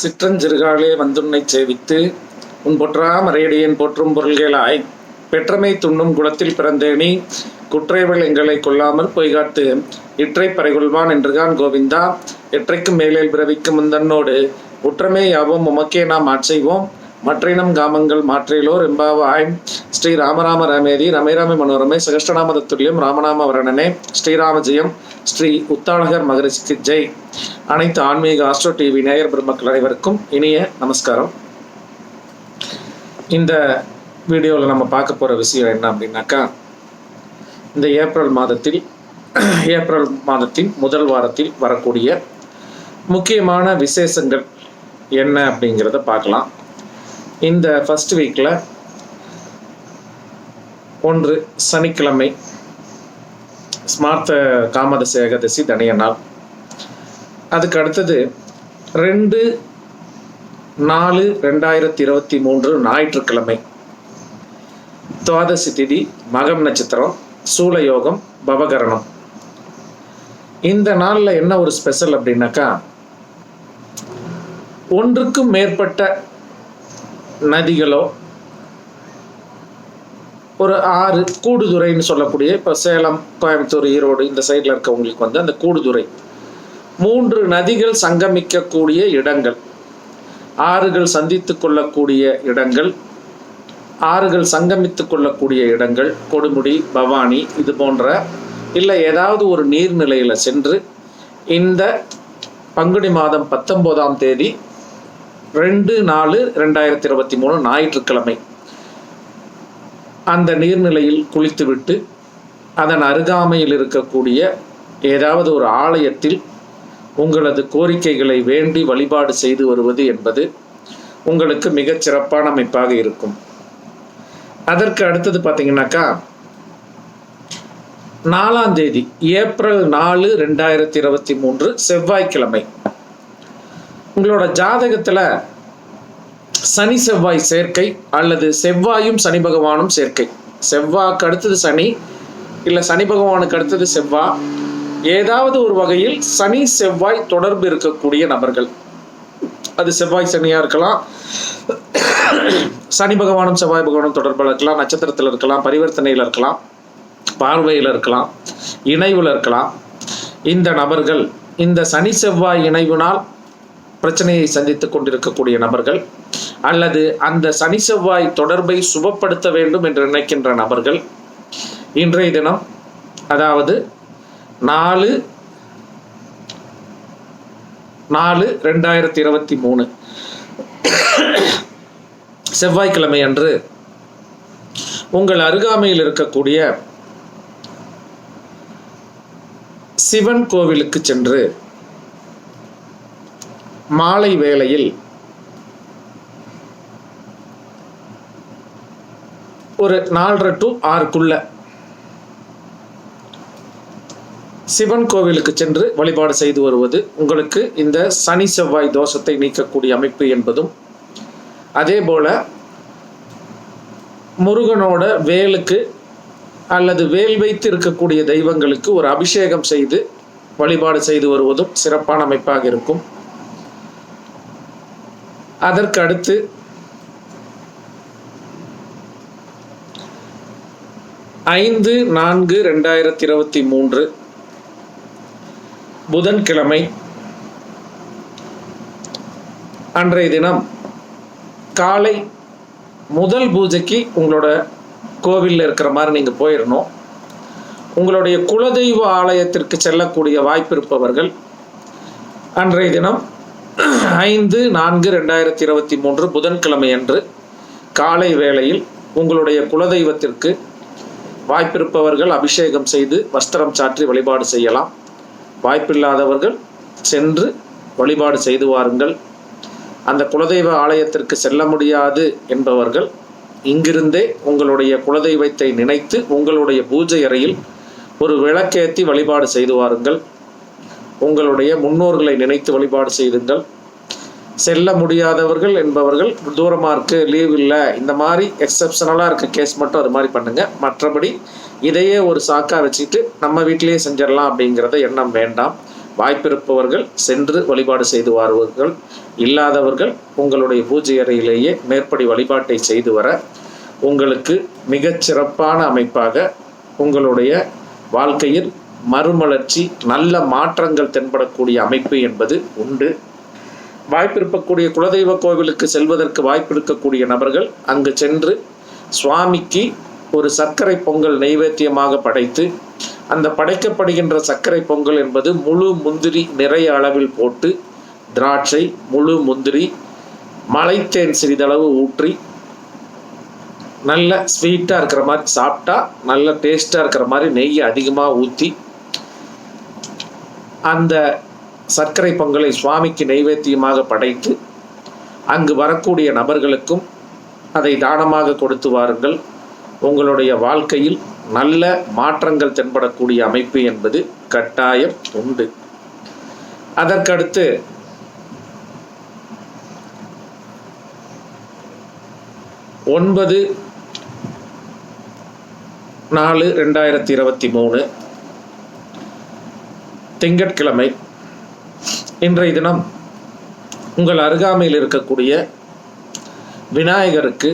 சிற்றஞ்சிறுகாலே வந்துன்னை சேவித்து உன் பொற்றா மறையடியேன் போற்றும் பொருள்களாய் பெற்றமை துண்ணும் குலத்தில் பிறந்தேனி குற்றைவள் எங்களை கொள்ளாமல் பொய்காட்டு. இற்றை பறைகொள்வான் என்றுகான் கோவிந்தா. எற்றைக்கும் மேலேல் பிறவிக்கும் முந்தன்னோடு உற்றமே யாவும் உமக்கே நாம் ஆட்செய்வோம். மற்றினம் காமங்கள் மாற்றிலோர் எம்பாவாய் ஸ்ரீ ராமராம ராமேதி ரமேராம மனோரமே சகஷ்டநாம துல்லியம் ராமநாம வரணனே ஸ்ரீராம ஜெயம் ஸ்ரீ உத்தாளகர் மகரிஷிக்கு ஜெய். அனைத்து ஆன்மீக ஆஸ்ட்ரோ டிவி நேயர் பெருமக்கள் அனைவருக்கும் இனிய நமஸ்காரம். இந்த வீடியோவில் நம்ம பார்க்க போகிற விஷயம் என்ன அப்படின்னாக்கா இந்த ஏப்ரல் மாதத்தில் ஏப்ரல் மாதத்தின் முதல் வாரத்தில் வரக்கூடிய முக்கியமான விசேஷங்கள் என்ன அப்படிங்கிறத பார்க்கலாம். இந்த ஃபர்ஸ்ட் வீக்கில் ஒன்று சனிக்கிழமை ஸ்மார்த்த காமதச ஏகாதசி தனிய நாள். அதுக்கு அடுத்தது ரெண்டு நாலு ரெண்டாயிரத்தி இருபத்தி மூன்று ஞாயிற்றுக்கிழமை. துவாதசி திதி மகம் நட்சத்திரம் சூலயோகம் பவகரணம். இந்த நாளில் என்ன ஒரு ஸ்பெஷல் அப்படின்னாக்கா ஒன்றுக்கும் மேற்பட்ட நதிகளோ ஒரு ஆறு கூடுதுறைன்னு சொல்லக்கூடிய இப்போ சேலம் கோயம்புத்தூர் ஈரோடு இந்த சைடில் இருக்கவங்களுக்கு வந்து அந்த கூடுதுறை. மூன்று நதிகள் சங்கமிக்கக்கூடிய இடங்கள். ஆறுகள் சந்தித்து கொள்ளக்கூடிய இடங்கள் ஆறுகள் சங்கமித்து கொள்ளக்கூடிய இடங்கள் கொடுமுடி பவானி இது போன்ற இல்லை ஏதாவது ஒரு நீர்நிலையில் சென்று இந்த பங்குனி மாதம் பத்தொம்போதாம் தேதி ரெண்டு நாலு ரெண்டாயிரத்தி இருபத்தி மூணு ஞாயிற்றுக்கிழமை. அந்த நீர்நிலையில் குளித்துவிட்டு அதன் அருகாமையில் இருக்கக்கூடிய ஏதாவது ஒரு ஆலயத்தில் உங்களது கோரிக்கைகளை வேண்டி வழிபாடு செய்து வருவது என்பது உங்களுக்கு மிகச் சிறப்பான அமைப்பாக இருக்கும். அதற்கு அடுத்தது பார்த்தீங்கன்னாக்கா நாலாம் தேதி ஏப்ரல் நாலு ரெண்டாயிரத்தி இருபத்தி மூன்று செவ்வாய்க்கிழமை. உங்களோட ஜாதகத்தில் சனி செவ்வாய் சேர்க்கை அல்லது செவ்வாயும் சனி பகவானும் சேர்க்கை. செவ்வாய்க்கு அடுத்தது சனி இல்லை சனி பகவானுக்கு அடுத்தது செவ்வாய் ஏதாவது ஒரு வகையில் சனி செவ்வாய் தொடர்பு இருக்கக்கூடிய நபர்கள். அது செவ்வாய் சனியாக இருக்கலாம். சனி பகவானும் செவ்வாய் பகவானும் தொடர்பில் இருக்கலாம். நட்சத்திரத்தில் இருக்கலாம் பரிவர்த்தனையில் இருக்கலாம் பார்வையில் இருக்கலாம் இணைவில் இருக்கலாம். இந்த நபர்கள் இந்த சனி செவ்வாய் இணைவினால் பிரச்சனையை சந்தித்துக் கொண்டிருக்கக்கூடிய நபர்கள். அல்லது அந்த சனி செவ்வாய் தொடர்பை சுபப்படுத்த வேண்டும் என்று நினைக்கின்ற நபர்கள் இன்றைய தினம் அதாவது நாலு நாலு ரெண்டாயிரத்தி இருபத்தி மூணு செவ்வாய்க்கிழமை அன்று உங்கள் அருகாமையில் இருக்கக்கூடிய சிவன் கோவிலுக்கு சென்று மாலை வேளையில் ஒரு நாலரை டு ஆறுக்குள்ள சிவன் கோவிலுக்கு சென்று வழிபாடு செய்து வருவது உங்களுக்கு இந்த சனி செவ்வாய் தோஷத்தை நீக்கக்கூடிய அமைப்பு என்பதும் அதே போல முருகனோட வேலுக்கு அல்லது வேல் வைத்து இருக்கக்கூடிய தெய்வங்களுக்கு ஒரு அபிஷேகம் செய்து வழிபாடு செய்து வருவதும் சிறப்பான அமைப்பாக இருக்கும். அதற்கு அடுத்து ஐந்து நான்கு ரெண்டாயிரத்தி இருபத்தி மூன்று புதன்கிழமை. அன்றைய தினம் காலை முதல் பூஜைக்கு உங்களோட கோவிலில் இருக்கிற மாதிரி நீங்கள் போயிடணும் உங்களுடைய குலதெய்வ ஆலயத்திற்கு செல்லக்கூடிய வாய்ப்பு இருப்பவர்கள் அன்றைய தினம் ஐந்து நான்கு ரெண்டாயிரத்தி இருபத்தி மூன்று புதன்கிழமை அன்று காலை வேளையில் உங்களுடைய குலதெய்வத்திற்கு வாய்ப்பிருப்பவர்கள் அபிஷேகம் செய்து வஸ்திரம் சாற்றி வழிபாடு செய்யலாம். வாய்ப்பில்லாதவர்கள் சென்று வழிபாடு செய்து வாருங்கள். அந்த குலதெய்வ ஆலயத்திற்கு செல்ல முடியாது என்பவர்கள் இங்கிருந்தே உங்களுடைய குலதெய்வத்தை நினைத்து உங்களுடைய பூஜை அறையில் ஒரு விளக்கேற்றி வழிபாடு செய்து வாருங்கள். உங்களுடைய முன்னோர்களை நினைத்து வழிபாடு செய்துங்கள். செல்ல முடியாதவர்கள் என்பவர்கள் தூரமாக இருக்கு லீவ் இல்லை இந்த மாதிரி எக்ஸப்ஷனலாக இருக்க கேஸ் மட்டும் அது மாதிரி பண்ணுங்க. மற்றபடி இதையே ஒரு சாக்காக வச்சுட்டு நம்ம வீட்டிலேயே செஞ்சிடலாம் அப்படிங்கிறத எண்ணம் வேண்டாம். வாய்ப்பிருப்பவர்கள் சென்று வழிபாடு செய்து வருவார்கள். இல்லாதவர்கள் உங்களுடைய பூஜை அறையிலேயே மேற்படி வழிபாட்டை செய்து வர உங்களுக்கு மிகச் சிறப்பான அமைப்பாக உங்களுடைய வாழ்க்கையில் மறுமலர்ச்சி நல்ல மாற்றங்கள் தென்படக்கூடிய அமைப்பு என்பது உண்டு. வாய்ப்பிருக்கக்கூடிய குலதெய்வ கோவிலுக்கு செல்வதற்கு வாய்ப்பிருக்கக்கூடிய நபர்கள் அங்கு சென்று சுவாமிக்கு ஒரு சர்க்கரை பொங்கல் நைவேத்தியமாக படைத்து அந்த படைக்கப்படுகின்ற சர்க்கரை பொங்கல் என்பது முழு முந்திரி நிறைய அளவில் போட்டு திராட்சை முழு முந்திரி மலைத்தேன் சிறிதளவு ஊற்றி நல்ல ஸ்வீட்டாக இருக்கிற மாதிரி சாப்பிட்டா நல்ல டேஸ்ட்டாக இருக்கிற மாதிரி நெய் அதிகமாக ஊற்றி அந்த சர்க்கரை பொங்கலை சுவாமிக்கு நைவேத்தியமாக படைத்து அங்கு வரக்கூடிய நபர்களுக்கும் அதை தானமாக கொடுத்து வாருங்கள். உங்களுடைய வாழ்க்கையில் நல்ல மாற்றங்கள் தென்படக்கூடிய அமைப்பு என்பது கட்டாயம் உண்டு. அதற்கடுத்து ஒன்பது நாலு ரெண்டாயிரத்தி இருபத்தி மூணு திங்கட்கிழமை இன்றைய தினம் உங்கள் அருகாமையில் இருக்கக்கூடிய விநாயகருக்கு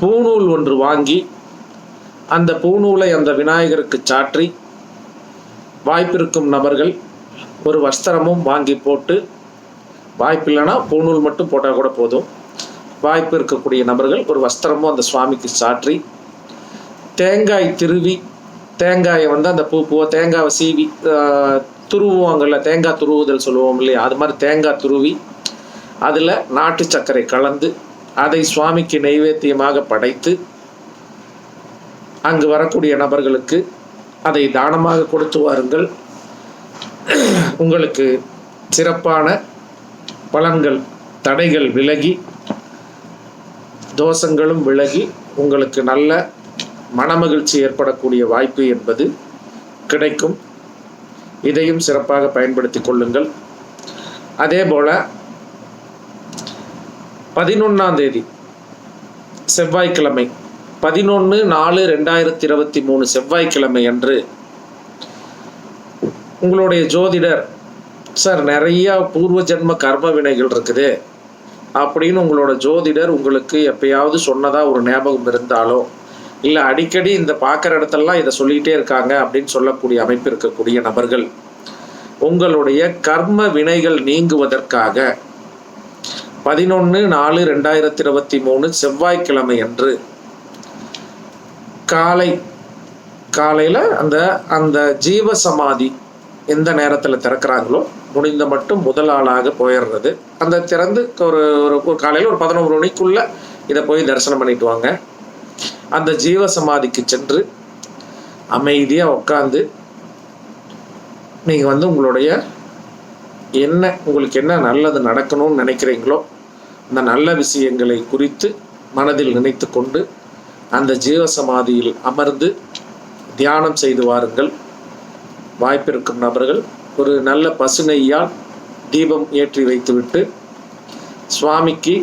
பூநூல் ஒன்று வாங்கி அந்த பூநூலை அந்த விநாயகருக்கு சாற்றி வாய்ப்பிருக்கும் நபர்கள் ஒரு வஸ்திரமும் வாங்கி போட்டு வாய்ப்பில்லைன்னா பூநூல் மட்டும் போட்டால் கூட போதும். வாய்ப்பு இருக்கக்கூடிய நபர்கள் ஒரு வஸ்திரமும் அந்த சுவாமிக்கு சாற்றி தேங்காய் திருவி தேங்காயை வந்து அந்த பூ பூவை தேங்காவை சீவி ஆஹ், துருவுவாங்கல்ல தேங்காய் துருவுதல் சொல்லுவோம் இல்லையா? அது மாதிரி தேங்காய் துருவி அதில் நாட்டு சர்க்கரை கலந்து அதை சுவாமிக்கு நைவேத்தியமாக படைத்து அங்கு வரக்கூடிய நபர்களுக்கு அதை தானமாக கொடுத்து வாருங்கள். உங்களுக்கு சிறப்பான பலன்கள் தடைகள் விலகி தோஷங்களும் விலகி உங்களுக்கு நல்ல மனமகிழ்ச்சி ஏற்படக்கூடிய வாய்ப்பு என்பது கிடைக்கும். இதையும் சிறப்பாக பயன்படுத்தி கொள்ளுங்கள். அதே போல பதினொன்றாம் தேதி செவ்வாய்க்கிழமை பதினொன்று நாலு ரெண்டாயிரத்தி இருபத்தி மூணு செவ்வாய்க்கிழமை அன்று உங்களுடைய ஜோதிடர் சார் நிறைய பூர்வ ஜென்ம கர்ம வினைகள் இருக்குது. அப்படின்னு உங்களோட ஜோதிடர் உங்களுக்கு எப்பயாவது சொன்னதா ஒரு ஞாபகம் இருந்தாலோ இல்லை அடிக்கடி இந்த பார்க்குற இடத்தெல்லாம் இதை சொல்லிக்கிட்டே இருக்காங்க அப்படின்னு சொல்லக்கூடிய அமைப்பு இருக்கக்கூடிய நபர்கள் உங்களுடைய கர்ம வினைகள் நீங்குவதற்காக பதினொன்று நாலு ரெண்டாயிரத்தி இருபத்தி மூணு செவ்வாய்க்கிழமை அன்று காலை காலையில் அந்த அந்த ஜீவ சமாதி எந்த நேரத்தில் திறக்கிறாங்களோ முடிந்த மட்டும் முதல் ஆளாக போயிடுறது. அந்த திறந்து ஒரு ஒரு காலையில் ஒரு பதினோரு மணிக்குள்ளே இதை போய் தரிசனம் பண்ணிட்டு வாங்க. அந்த ஜீவ சமாதிக்கு சென்று அமைதியாக உட்காந்து நீங்கள் வந்து உங்களுடைய என்ன உங்களுக்கு என்ன நல்லது நடக்கணும்னு நினைக்கிறீங்களோ அந்த நல்ல விஷயங்களை குறித்து மனதில் நினைத்து கொண்டு அந்த ஜீவசமாதியில் அமர்ந்து தியானம் செய்து வாருங்கள். வாய்ப்பிருக்கும் நபர்கள் ஒரு நல்ல பசுநெய்யால் தீபம் ஏற்றி வைத்துவிட்டு சுவாமிக்கு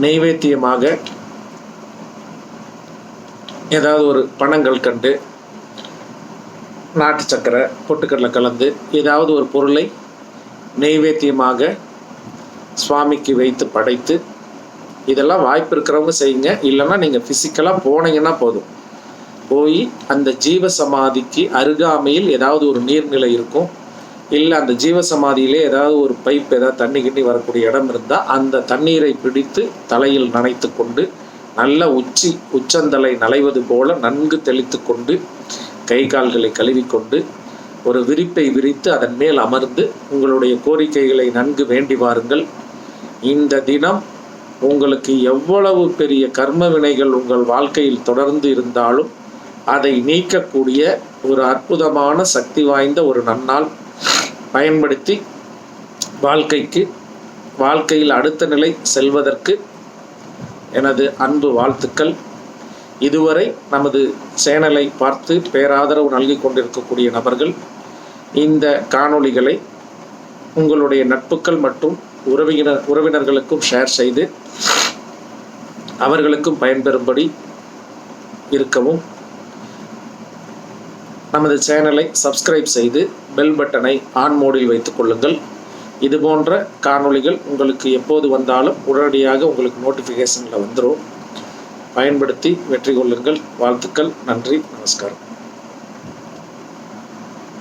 நெய்வேத்தியமாக ஏதாவது ஒரு பணங்கள் கண்டு நாட்டு சக்கரை பொட்டுக்கடலை கலந்து ஏதாவது ஒரு பொருளை நெய்வேத்தியமாக சுவாமிக்கு வைத்து படைத்து இதெல்லாம் வாய்ப்பு இருக்கிறவங்க செய்யுங்க. இல்லைன்னா நீங்கள் ஃபிசிக்கலாக போனீங்கன்னா போதும். போய் அந்த ஜீவ சமாதிக்கு அருகாமையில் ஏதாவது ஒரு நீர்நிலை இருக்கும். இல்லை அந்த ஜீவ சமாதியிலே ஏதாவது ஒரு பைப் ஏதாவது தண்ணி கிண்ணி வரக்கூடிய இடம் இருந்தால் அந்த தண்ணீரை பிடித்து தலையில் நனைத்து கொண்டு நல்ல உச்சி உச்சந்தலை நலைவது போல நன்கு தெளித்து கொண்டு கை கால்களை கழுவிக்கொண்டு ஒரு விரிப்பை விரித்து அதன் மேல் அமர்ந்து உங்களுடைய கோரிக்கைகளை நன்கு வேண்டி வாருங்கள். இந்த தினம் உங்களுக்கு எவ்வளவு பெரிய கர்ம வினைகள் உங்கள் வாழ்க்கையில் தொடர்ந்து இருந்தாலும் அதை நீக்கக்கூடிய ஒரு அற்புதமான சக்தி வாய்ந்த ஒரு நன்னால் பயன்படுத்தி வாழ்க்கைக்கு வாழ்க்கையில் அடுத்த நிலை செல்வதற்கு எனது அன்பு வாழ்த்துக்கள். இதுவரை நமது சேனலை பார்த்து பேராதரவு நல்கி கொண்டிருக்கக்கூடிய நபர்கள் இந்த காணொளிகளை உங்களுடைய நட்புகள் மற்றும் உறவினர் உறவினர்களுக்கும் ஷேர் செய்து அவர்களுக்கும் பயன்பெறும்படி இருக்கவும். நமது சேனலை சப்ஸ்கிரைப் செய்து பெல் பட்டனை ஆன் மோடில் வைத்துக் கொள்ளுங்கள். இது போன்ற காணொளிகள் உங்களுக்கு எப்போது வந்தாலும் உடனடியாக உங்களுக்கு நோட்டிஃபிகேஷனில் வந்துடும் பயன்படுத்தி வெற்றி கொள்ளுங்கள். வாழ்த்துக்கள். நன்றி. நமஸ்காரம்.